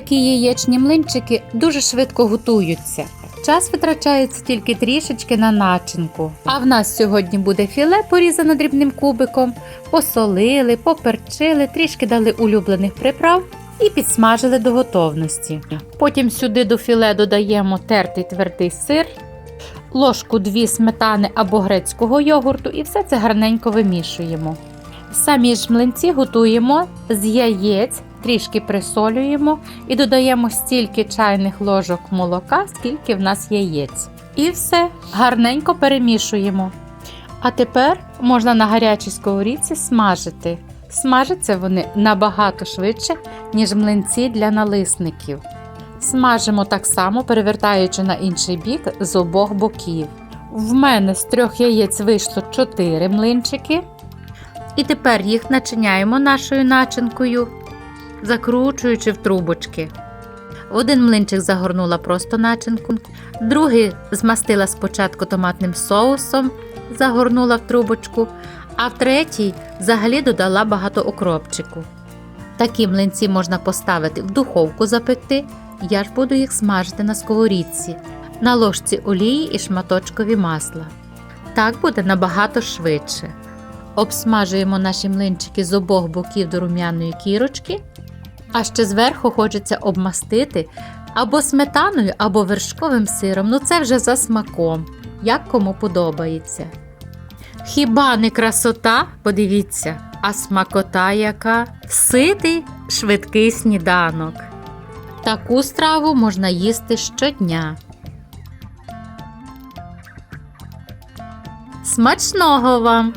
такі яєчні млинчики дуже швидко готуються. Час витрачається тільки трішечки на начинку. А в нас сьогодні буде філе порізане дрібним кубиком, посолили, поперчили, трішки дали улюблених приправ і підсмажили до готовності. Потім сюди до філе додаємо тертий твердий сир, ложку дві сметани або грецького йогурту і все це гарненько вимішуємо. Самі ж млинці готуємо з яєць, трішки присолюємо і додаємо стільки чайних ложок молока, скільки в нас яєць. І все гарненько перемішуємо. А тепер можна на гарячій сковорідці смажити. Смажаться вони набагато швидше, ніж млинці для налисників. Смажимо так само, перевертаючи на інший бік з обох боків. В мене з трьох яєць вийшло 4 млинчики. І тепер їх начиняємо нашою начинкою, закручуючи в трубочки. Один млинчик загорнула просто начинку, другий змастила спочатку томатним соусом, загорнула в трубочку, а в третій взагалі додала багато окропчику. Такі млинці можна поставити в духовку запекти, я ж буду їх смажити на сковорідці, на ложці олії і шматочкові масла. Так буде набагато швидше. Обсмажуємо наші млинчики з обох боків до рум'яної кірочки, а ще зверху хочеться обмастити або сметаною, або вершковим сиром. Ну це вже за смаком, як кому подобається. Хіба не красота? Подивіться, а смакота яка ситий швидкий сніданок. Таку страву можна їсти щодня. Смачного вам!